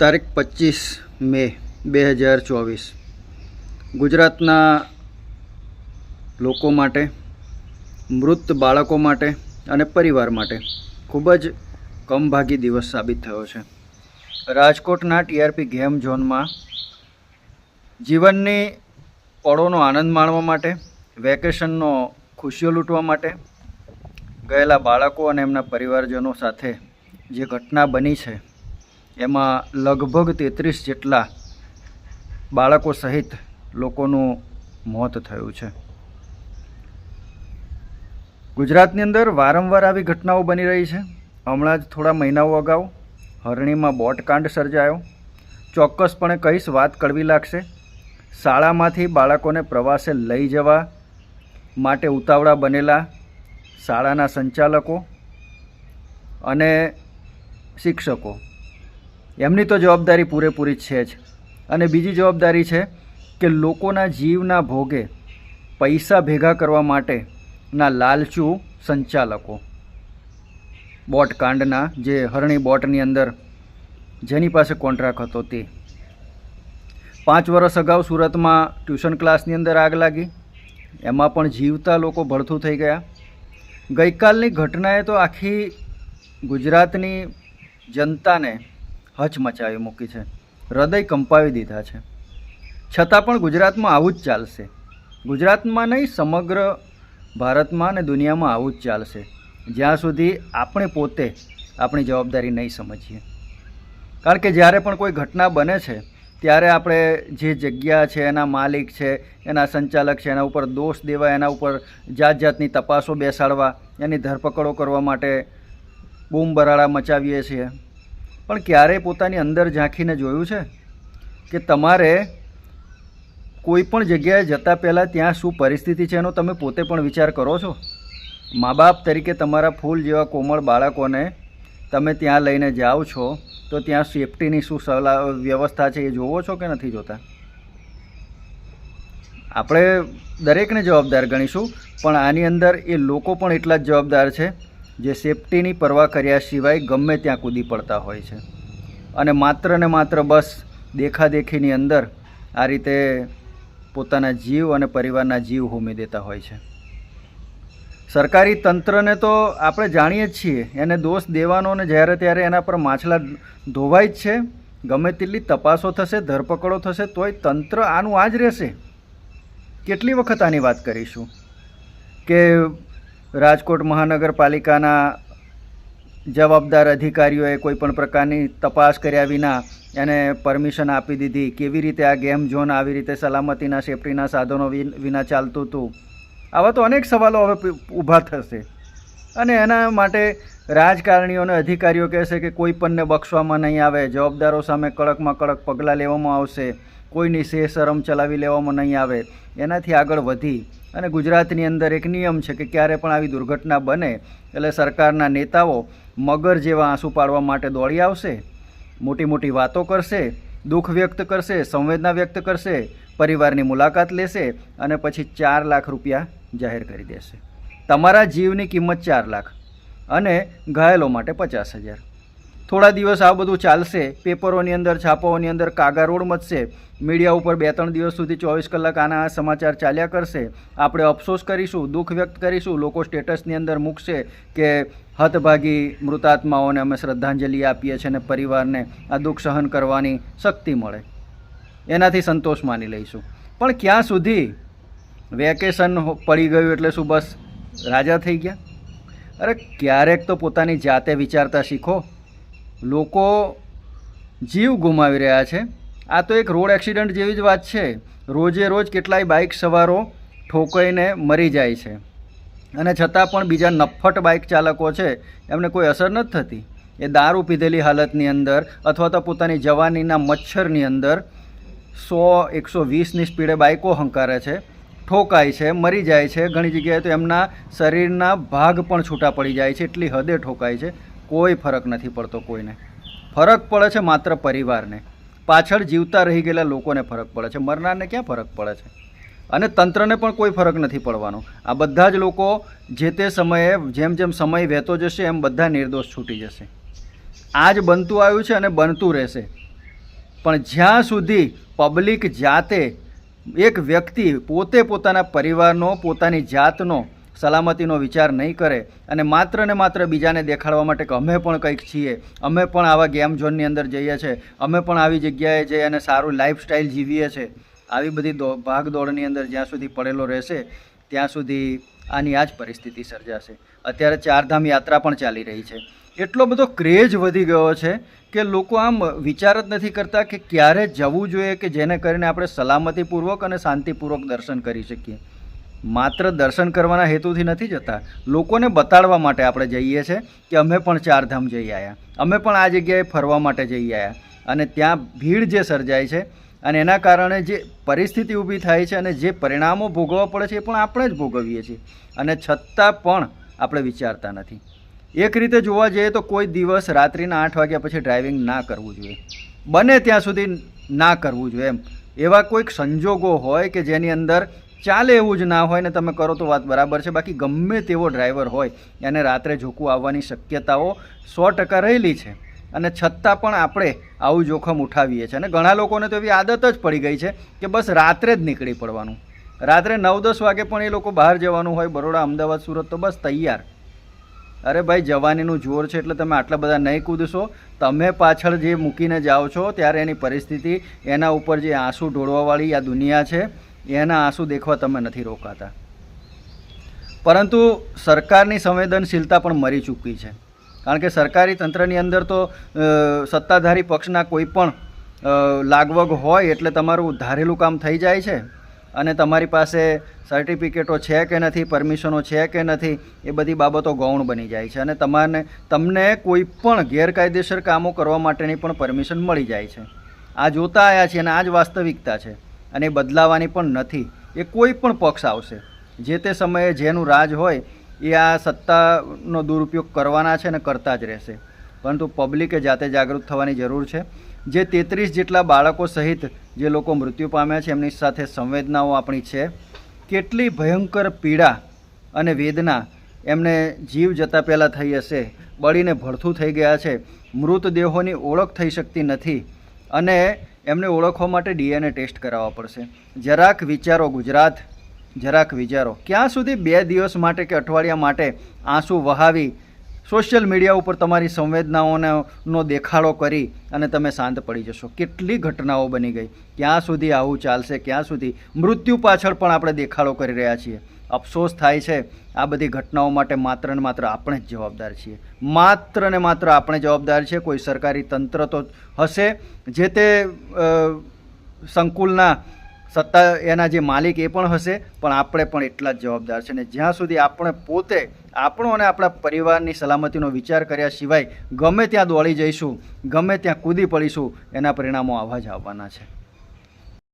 તારીખ પચીસ મે બે હજાર ચોવીસ. ગુજરાતના લોકો માટે, મૃત બાળકો માટે અને પરિવાર માટે ખૂબ જ કમભાગી દિવસ સાબિત થયો છે. રાજકોટના ટીઆરપી ગેમ ઝોનમાં જીવનની પળોનો આનંદ માણવા માટે, વેકેશનનો ખુશીઓ લૂંટવા માટે ગયેલા બાળકો અને એમના પરિવારજનો સાથે જે ઘટના બની છે એમાં લગભગ તેત્રીસ જેટલા બાળકો સહિત લોકોનું મોત થયું છે. ગુજરાતની અંદર વારંવાર આવી ઘટનાઓ બની રહી છે. હમણાં જ થોડા મહિનાઓ અગાઉ હરણીમાં બોટકાંડ સર્જાયો. ચોક્કસપણે કહીશ વાત કડવી લાગશે. શાળામાંથી બાળકોને પ્રવાસે લઈ જવા માટે ઉતાવળા બનેલા શાળાના સંચાલકો અને શિક્ષકો એમની તો જવાબદારી પૂરેપૂરી છે જ. અને બીજી જવાબદારી છે કે લોકોના જીવના ભોગે પૈસા ભેગા કરવા માટેના લાલચુ સંચાલકો. બોટ કાંડના જે હરણી બોટની અંદર જેની પાસે કોન્ટ્રાક્ટ હતો તે. પાંચ વર્ષ અગાઉ સુરતમાં ટ્યુશન ક્લાસની અંદર આગ લાગી. એમાં પણ જીવતા લોકો ભડથું થઈ ગયા. ગઈકાલની ઘટનાએ તો આખી ગુજરાતની જનતાને હચમચાવી મૂકી છે. હૃદય કંપાવી દીધા છે. છતાં પણ ગુજરાતમાં આવું જ ચાલશે. ગુજરાતમાં નહીં, સમગ્ર ભારતમાં અને દુનિયામાં આવું જ ચાલશે. જ્યાં સુધી આપણે પોતે આપણી જવાબદારી નહીં સમજીએ. કારણ કે જ્યારે પણ કોઈ ઘટના બને છે, ત્યારે આપણે જે જગ્યા છે, એના માલિક છે, એના સંચાલક છે, એના ઉપર દોષ દેવા, એના ઉપર જાત જાતની તપાસો બેસાડવા, એની ધરપકડો કરવા માટે બૂમ બરાડા મચાવીએ છીએ. પણ ક્યારેય પોતાની અંદર ઝાંખીને જોયું છે? કે તમારે કોઈ પણ જગ્યાએ જતાં પહેલાં ત્યાં શું પરિસ્થિતિ છે એનો તમે પોતે પણ વિચાર કરો છો? મા બાપ તરીકે તમારા ફૂલ જેવા કોમળ બાળકોને તમે ત્યાં લઈને જાઓ છો, તો ત્યાં સેફટીની શું સલાહ, વ્યવસ્થા છે એ જોવો છો કે નથી જોતા? આપણે દરેકને જવાબદાર ગણીશું, પણ આની અંદર એ લોકો પણ એટલા જ જવાબદાર છે જે સેફટીની પરવા કર્યા સિવાય ગમે ત્યાં કૂદી પડતા હોય છે. અને માત્ર ને માત્ર બસ દેખાદેખીની અંદર આ રીતે પોતાના જીવ અને પરિવારના જીવ હોમી દેતા હોય છે. સરકારી તંત્રને તો આપણે જાણીએ જ છીએ, એને દોષ દેવાનો ને જ્યારે ત્યારે એના પર માછલા ધોવાય જ છે. ગમે તેટલી તપાસો થશે, ધરપકડો થશે, તોય તંત્ર આનું આ જ રહેશે. કેટલી વખત આની વાત કરીશું? કે રાજકોટ મહાનગરપાલિકાના જવાબદાર અધિકારીઓએ કોઈપણ પ્રકારની તપાસ કર્યા વિના એને પરમિશન આપી દીધી. કેવી રીતે આ ગેમ ઝોન આવી રીતે સલામતીના, સેફટીના સાધનો વિના ચાલતું હતું? આવા તો અનેક સવાલો હવે ઊભા થશે. અને એના માટે રાજકારણીઓ અને અધિકારીઓ કહેશે કે કોઈ પણને બક્ષવામાં નહીં આવે. જવાબદારો સામે કડકમાં કડક પગલાં લેવામાં આવશે. કોઈની સે શરમ ચલાવી લેવામાં નહીં આવે. એનાથી આગળ વધી. અને ગુજરાતની અંદર એક નિયમ છે કે ક્યારે પણ આવી દુર્ઘટના બને, એટલે સરકારના નેતાઓ મગર જેવા આંસુ પાડવા માટે દોડી આવશે, મોટી મોટી વાતો કરશે, દુઃખ વ્યક્ત કરશે, સંવેદના વ્યક્ત કરશે, પરિવારની મુલાકાત લેશે અને પછી ચાર લાખ રૂપિયા જાહેર કરી દેશે. તમારા જીવની કિંમત ચાર લાખ અને ઘાયલો માટે પચાસ હજાર. થોડા દિવસ આ બધું ચાલશે. પેપરોની અંદર, છાપાઓની અંદર કાગા રોડ મચશે. મીડિયા ઉપર બે ત્રણ દિવસ સુધી ચોવીસ કલાક આના આ સમાચાર ચાલ્યા કરશે. આપણે અફસોસ કરીશું, દુઃખ વ્યક્ત કરીશું, લોકો સ્ટેટસની અંદર મૂકશે કે હતભાગી મૃતાત્માઓને અમે શ્રદ્ધાંજલિ આપીએ છીએ અને પરિવારને આ દુઃખ સહન કરવાની શક્તિ મળે. એનાથી સંતોષ માની લઈશું. પણ ક્યાં સુધી? વેકેશન પડી ગયું એટલે શું બસ રાજા થઈ ગયા? અરે ક્યારેક તો પોતાની જાતે વિચારતા શીખો. લોકો જીવ ગુમાવી રહ્યા છે. આ તો એક રોડ એક્સિડન્ટ જેવી જ વાત છે. રોજે રોજ કેટલાય બાઇક સવારો ઠોકાઈને મરી જાય છે. અને છતાં પણ બીજા નફ્ફટ બાઇક ચાલકો છે, એમને કોઈ અસર નથી થતી. એ દારૂ પીધેલી હાલતની અંદર અથવા તો પોતાની જવાનીના મચ્છરની અંદર સો, એકસો વીસની સ્પીડે બાઇકો હંકારે છે, ઠોકાય છે, મરી જાય છે. ઘણી જગ્યાએ તો એમના શરીરના ભાગ પણ છૂટા પડી જાય છે. એટલી હદે ઠોકાય છે. કોઈ ફરક નથી પડતો કોઈને. ફરક પડે છે માત્ર પરિવારને. પાછળ જીવતા રહી ગયેલા લોકોને ફરક પડે છે. મરનારને ક્યાં ફરક પડે છે? અને તંત્રને પણ કોઈ ફરક નથી પડવાનો. આ બધા જ લોકો જે તે સમયે જેમ જેમ સમય વહેતો જશે, એમ બધા નિર્દોષ છૂટી જશે. આ જ બનતું આવ્યું છે અને બનતું રહેશે. પણ જ્યાં સુધી પબ્લિક જાતે એક વ્યક્તિ પોતે પોતાના પરિવારનો, પોતાની જાતનો સલામતીનો વિચાર નહીં કરે અને માત્ર ને માત્ર બીજાને દેખાડવા માટે કે અમે પણ કંઈક છીએ, અમે પણ આવા ગેમ ઝોનની અંદર જઈએ છીએ અમે પણ આવી જગ્યાએ જઈ અને સારું લાઈફસ્ટાઈલ જીવીએ છીએ આવી બધી દો, ભાગદોડની અંદર જ્યાં સુધી પડેલો રહેશે, ત્યાં સુધી આની આ જ પરિસ્થિતિ સર્જાશે. અત્યારે ચારધામ યાત્રા પણ ચાલી રહી છે. એટલો બધો ક્રેઝ વધી ગયો છે કે લોકો આમ વિચાર જ નથી કરતા કે ક્યારે જવું જોઈએ કે જેને કરીને આપણે સલામતીપૂર્વક અને શાંતિપૂર્વક દર્શન કરી શકીએ. માત્ર દર્શન કરવાના હેતુથી નથી જતા. લોકોને બતાડવા માટે આપણે જઈએ છીએ કે અમે પણ ચારધામ જઈ આવ્યા અમે પણ આ જગ્યાએ ફરવા માટે જઈ આવ્યા અને ત્યાં ભીડ જે સર્જાય છે અને એના કારણે જે પરિસ્થિતિ ઊભી થાય છે અને જે પરિણામો ભોગવવા પડે છે એ પણ આપણે જ ભોગવીએ છીએ. અને છતાં પણ આપણે વિચારતા નથી. એક રીતે જોવા જઈએ તો કોઈ દિવસ રાત્રિના આઠ વાગ્યા પછી ડ્રાઇવિંગ ના કરવું જોઈએ. બને ત્યાં સુધી ના કરવું જોઈએ એમ. એવા કોઈક સંજોગો હોય કે જેની અંદર ચાલે એવું જ ના હોય ને તમે કરો તો વાત બરાબર છે. બાકી ગમે તેવો ડ્રાઈવર હોય, એને રાત્રે ઝોકું આવવાની શક્યતાઓ સો ટકા રહેલી છે. અને છતાં પણ આપણે આવું જોખમ ઉઠાવીએ છીએ. અને ઘણા લોકોને તો એવી આદત જ પડી ગઈ છે કે બસ રાત્રે જ નીકળી પડવાનું. રાત્રે નવ દસ વાગે પણ એ લોકો બહાર જવાનું હોય, બરોડા, અમદાવાદ, સુરત, તો બસ તૈયાર. અરે ભાઈ, જવાનીનું જોર છે એટલે તમે આટલા બધા નહીં કૂદશો. તમે પાછળ જે મૂકીને જાઓ છો, ત્યારે એની પરિસ્થિતિ, એના ઉપર જે આંસુ ઢોળવાવાળી આ દુનિયા છે એના આંસુ દેખવા તમે નથી રોકાતા. પરંતુ સરકારની સંવેદનશીલતા પણ મરી ચૂકી છે. કારણ કે સરકારી તંત્રની અંદર તો સત્તાધારી પક્ષના કોઈ પણ લાગવગ હોય એટલે તમારું ધારેલું કામ થઈ જાય છે. અને તમારી પાસે સર્ટિફિકેટો છે કે નથી, પરમિશનો છે કે નથી, એ બધી બાબતો ગૌણ બની જાય છે. અને તમારે તમને કોઈ પણ ગેરકાયદેસર કામો કરવા માટેની પણ પરમિશન મળી જાય છે. આ જોતા આવ્યા છે અને આ જ વાસ્તવિકતા છે. અને બદલાવાની પણ નથી. એ કોઈ પણ પક્ષ આવશે. જે તે સમયે જેનું રાજ હોય, એ આ સત્તાનો દુરુપયોગ કરવાના છે અને કરતા જ રહેશે. પરંતુ પબ્લિકે જાતે જાગૃત થવાની જરૂર છે. જે તેત્રીસ જેટલા બાળકો સહિત જે લોકો મૃત્યુ પામ્યા છે, એમની સાથે સંવેદનાઓ આપણી છે. કેટલી ભયંકર પીડા અને વેદના એમને જીવ જતા પહેલાં થઈ હશે. બળીને ભડથું થઈ ગયા છે. મૃતદેહોની ઓળખ થઈ શકતી નથી. અને એમને ઓળખવા માટે ડીએનએ ટેસ્ટ કરાવવા પડશે. જરાક વિચારો ગુજરાત, જરાક વિચારો. ક્યાં સુધી બે દિવસ માટે કે અઠવાડિયા માટે આંસુ વહાવી સોશિયલ મીડિયા ઉપર તમારી સંવેદનાઓનો દેખાડો કરી અને તમે શાંત પડી જશો. કેટલી ઘટનાઓ બની ગઈ. ક્યાં સુધી આવું ચાલશે, ક્યાં સુધી? મૃત્યુ પાછળ પણ આપણે દેખાડો કરી રહ્યા છીએ. અફસોસ થાય છે. આ બધી ઘટનાઓ માટે માત્ર ને માત્ર આપણે જ જવાબદાર છીએ. માત્ર ને માત્ર આપણે જવાબદાર છીએ. કોઈ સરકારી તંત્ર તો હશે. જે તે સંકુલના સત્તા, એના જે માલિક એ પણ હશે. પણ આપણે પણ એટલા જ જવાબદાર છે. અને જ્યાં સુધી આપણે પોતે આપણો અને આપણા પરિવારની સલામતીનો વિચાર કર્યા સિવાય ગમે ત્યાં દોડી જઈશું, ગમે ત્યાં કૂદી પડીશું, એના પરિણામો આવા જ આવવાના છે.